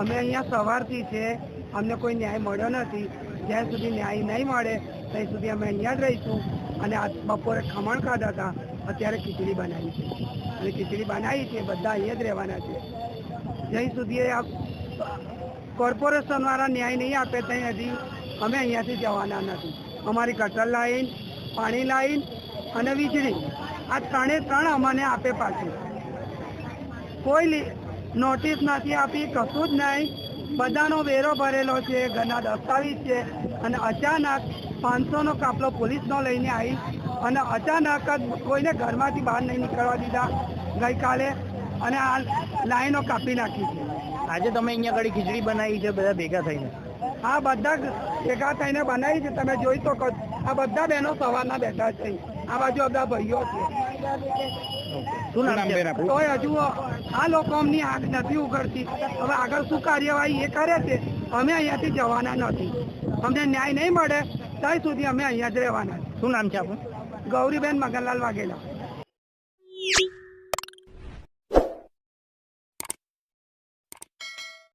અમે અહીંયા સવારથી છે. અમને કોઈ ન્યાય મળ્યો નથી. જ્યાં સુધી ન્યાય નહીં મળે, ત્યાં સુધી અમે અહીંયા જ રહીશું. અને આજ બપોરે ખમણ ખાધા હતા. અત્યારે ખીચડી બનાવી છે. અને ખીચડી બનાવી છે, બધા અહીંયા જ રહેવાના છે. જ્યાં સુધી આ કોર્પોરેશન વાળા ન્યાય નહીં આપે, ત્યાં હજી અમે અહીંયાથી જવાના નથી. અમારી ગટર લાઈન, પાણી લાઈન અને વીજળી. આ ત્રણે ત્રણ અમને આપે પાછું. કોઈ નોટિસ નથી આપી કશું જ નહીં. બધાનો વેરો ભરેલો છે ઘરના દસ્તાવેજ છે અને અચાનક પાંચસોનો કાપલો પોલીસનો લઈને આવી અને અચાનક જ કોઈને ઘરમાંથી બહાર નહીં નીકળવા દીધા. ગઈકાલે અને આ લાઈનો કાપી નાખી છે. આજે તમે અહીંયા આગળ ખીચડી બનાવી છે બધા ભેગા થઈને? આ બધા ભેગા થઈને બનાવી છે. તમે જોઈ શકો આ બધા બહેનો સવારના બેઠા છે. આ બાજુ બધા ભાઈઓ છે. શું નામ છે? તોય હજુ આ લોકો અમની આંખ નથી ઉઘડતી. હવે આગળ શું કાર્યવાહી એ કરે છે? અમે અહીંયાથી જવાના નથી. અમને ન્યાય નહીં મળે ત્યાં સુધી અમે અહીંયા જ રહેવાના. શું નામ છે આપણું? ગૌરીબેન મગનલાલ વાઘેલા.